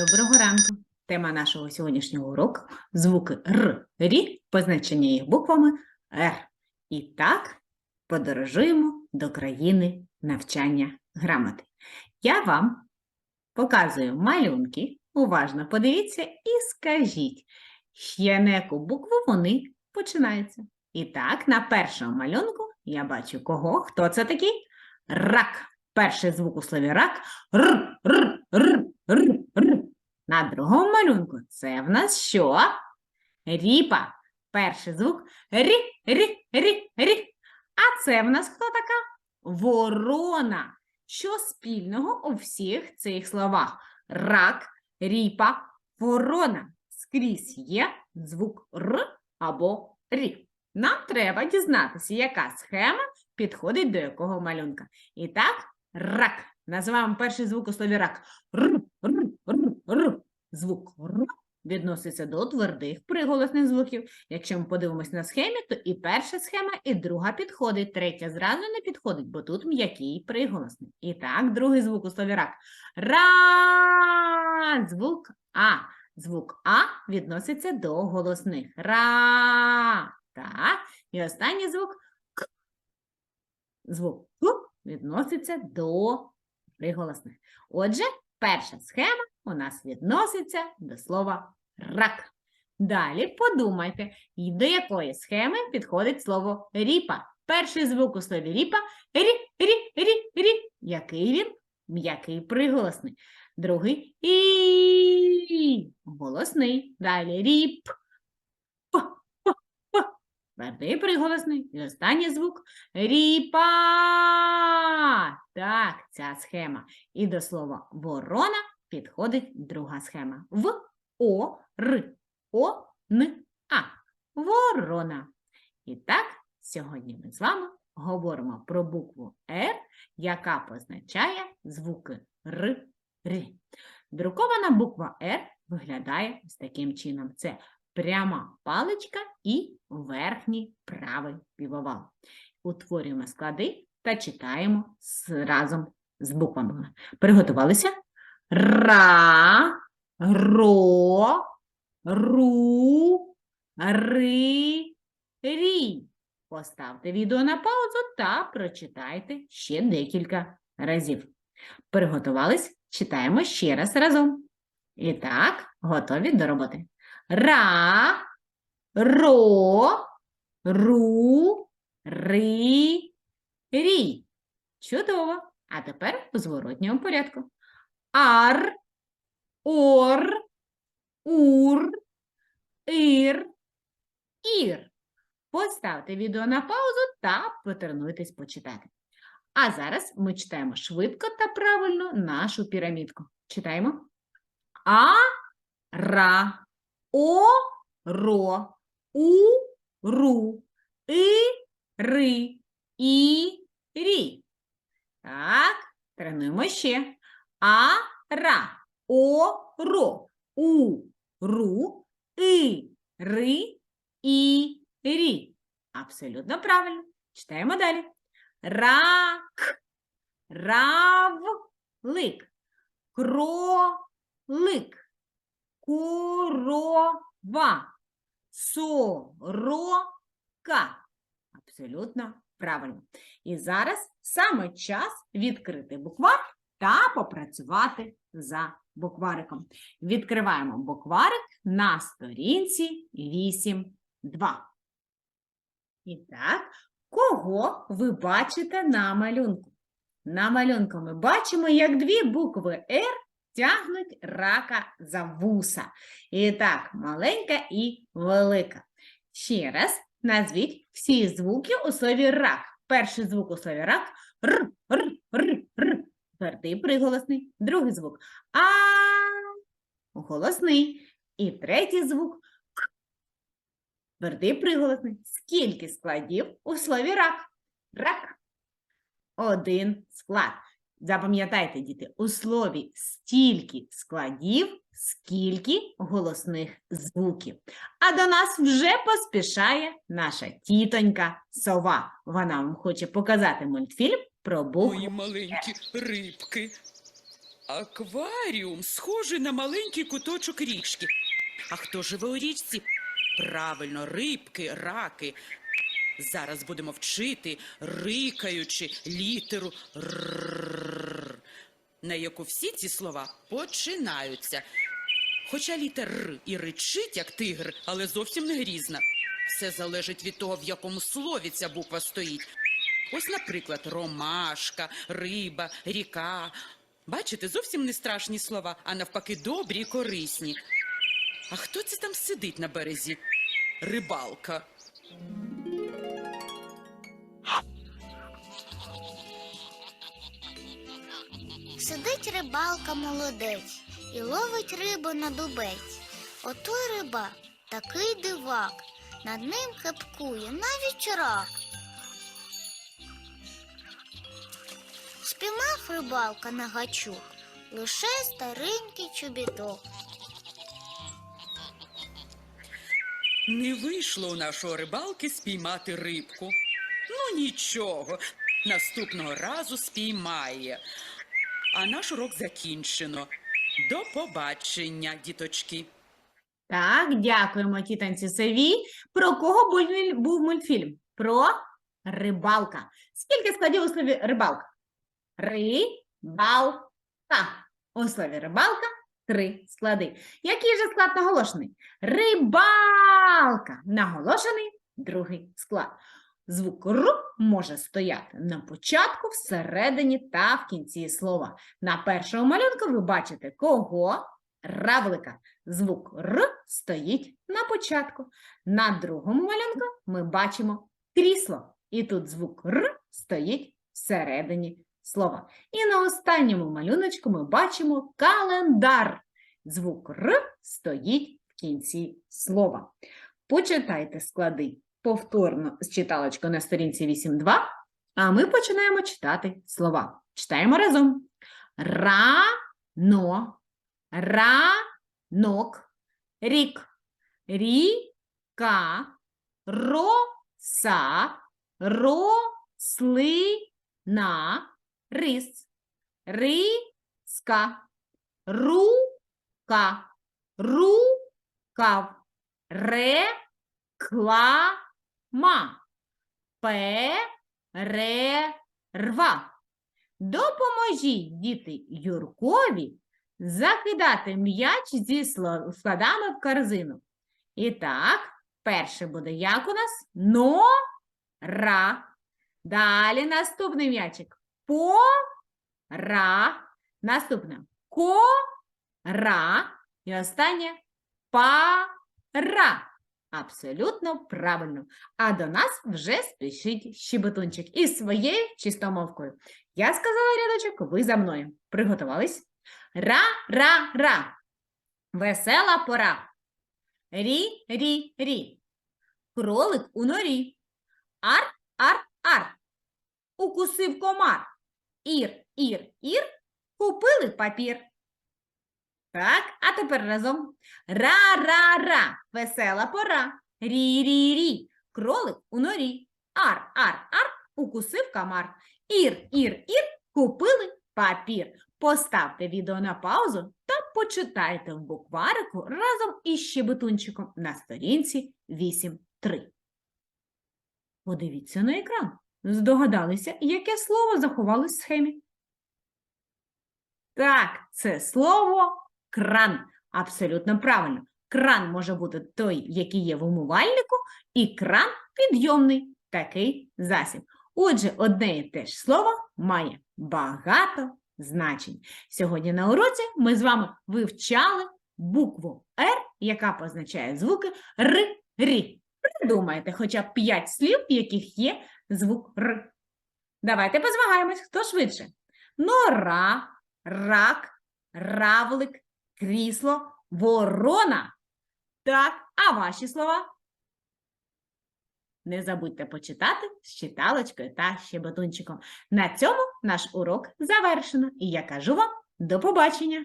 Доброго ранку. Тема нашого сьогоднішнього уроку звуки Р, Рі, позначення їх буквами Р. І так подорожуємо до країни навчання грамоти. Я вам показую малюнки. Уважно подивіться і скажіть, на яку букву вони починаються. І так, на першому малюнку я бачу кого? Хто це такий? Рак. Перший звук у слові рак. Р, р, р, р. На другому малюнку це в нас що? Ріпа. Перший звук рі, рі, рі, рі. А це в нас хто така? Ворона. Що спільного у всіх цих словах? Рак, ріпа, ворона. Скрізь є звук Р або Рі. Нам треба дізнатися, яка схема підходить до якого малюнка. І так, рак. Називаємо перший звук у слові рак. Р, р, р, р. Звук Р відноситься до твердих приголосних звуків. Якщо ми подивимось на схемі, то і перша схема, і друга підходить. Третя зразу не підходить, бо тут м'який приголосний. І так, другий звук у слові рак. Ра. Звук А. Звук А відноситься до голосних. Ра. Так. І останній звук К. Звук К відноситься до приголосних. Отже, перша схема у нас відноситься до слова рак. Далі подумайте, до якої схеми підходить слово ріпа. Перший звук у слові ріпа рі, рі, рі, рі. Який він? М'який приголосний. Другий і голосний. Далі ріп. Твердий приголосний. І останній звук ріпа. Так, ця схема. І до слова ворона підходить друга схема. В О Р О Н А. Ворона. І так, сьогодні ми з вами говоримо про букву Р, яка позначає звуки Р, Р. Друкована буква Р виглядає ось таким чином. Це пряма паличка і верхній правий півовал. Утворюємо склади та читаємо разом з буквами. Приготувалися? Ра, ро, ру, ри, рі. Поставте відео на паузу та прочитайте ще декілька разів. Приготувались? Читаємо ще раз разом. І так, готові до роботи. Ра, ро, ру, ри, рі. Чудово. А тепер у зворотньому порядку. Ар, ор, ур, ір, ір. Поставте відео на паузу та потренуйтесь почитати. А зараз ми читаємо швидко та правильно нашу пірамідку. Читаємо. А, ра, о, ро, у, ру, и, ри, і, рі. Так, тренуємо ще. А, ра, о, ро, у, ру, и, ри. Абсолютно правильно. Читаємо далі. Рак, равлик, кролик, корова, сорока. Абсолютно правильно. І зараз саме час відкрити буквар та попрацювати за буквариком. Відкриваємо букварик на сторінці 8.2. І так, кого ви бачите на малюнку? На малюнку ми бачимо, як дві букви «Р» тягнуть рака за вуса. І так, маленька і велика. Ще раз назвіть всі звуки у слові рак. Перший звук у слові рак р, р, р, р. Твердий приголосний. Другий звук а голосний. І третій звук к. Твердий приголосний. Скільки складів у слові рак? Рак. Один склад. Запам'ятайте, діти, у слові стільки складів, скільки голосних звуків. А до нас вже поспішає наша тітонька сова. Вона вам хоче показати мультфільм про Мої маленькі рибки. Акваріум схожий на маленький куточок річки. А хто живе у річці? Правильно, рибки, раки. Зараз будемо вчити, рикаючи літеру «р», на яку всі ці слова починаються. Хоча літер Р і ричить, як тигр, але зовсім не грізна. Все залежить від того, в якому слові ця буква стоїть. Ось, наприклад, ромашка, риба, ріка. Бачите, зовсім не страшні слова, а навпаки, добрі і корисні. А хто це там сидить на березі? Рибалка. Сидить рибалка молодець і ловить рибу на дубець. Отой риба такий дивак, над ним кепкує навіть рак. Спіймав рибалка на гачок лише старенький чобіток. Не вийшло у нашого рибалки спіймати рибку. Ну нічого, наступного разу спіймає. А наш урок закінчено. До побачення, діточки. Так, дякуємо тітанці Саві. Про кого був мультфільм? Про рибалка. Скільки складів у слові рибалка? Рибалка. У слові рибалка три склади. Який же склад наголошений? Рибалка. Наголошений другий склад. Звук Р може стояти на початку, всередині та в кінці слова. На першому малюнку ви бачите кого? Равлика. Звук Р стоїть на початку. На другому малюнку ми бачимо крісло. І тут звук Р стоїть всередині слова. І на останньому малюночку ми бачимо календар. Звук Р стоїть в кінці слова. Почитайте склади повторно з читалочкою на сторінці 8.2, а ми починаємо читати слова. Читаємо разом. Рано, ранок, рік, ріка, роса, рослина, рис, риска, рука, рукав, реклама, перерва. Допоможіть діти Юркові закидати м'яч зі складами в корзину. І так, перше буде як у нас? Нора. Далі наступний м'ячик. Пора. Наступне. Кора. І останнє пара. Абсолютно правильно. А до нас вже спішить щебетунчик із своєю чистомовкою. Я сказала рядочок, ви за мною. Приготувались? Ра-ра-ра. Весела пора. Рі-рі-рі. Кролик у норі. Ар-ар-ар. Укусив комар. Ір-ір-ір. Купили папір. Так, а тепер разом. Ра-ра-ра. Весела пора. Рі-рі-рі. Кролик у норі. Ар-ар-ар. Укусив комар. Ір-ір-ір. Купили папір. Поставте відео на паузу та почитайте в букварику разом із щебетунчиком на сторінці 8.3. Подивіться на екран. Здогадалися, яке слово заховалось в схемі? Так, це слово кран. Абсолютно правильно. Кран може бути той, який є в умивальнику, і кран підйомний такий засіб. Отже, одне і те ж слово має багато значень. Сьогодні на уроці ми з вами вивчали букву Р, яка позначає звуки Р, Рі. Придумайте хоча б 5 слів, в яких є звук Р. Давайте позмагаємось, хто швидше. Нора, рак, равлик, крісло, ворона. Так, а ваші слова? Не забудьте почитати з читалочкою та щебетунчиком. На цьому наш урок завершено, і я кажу вам до побачення!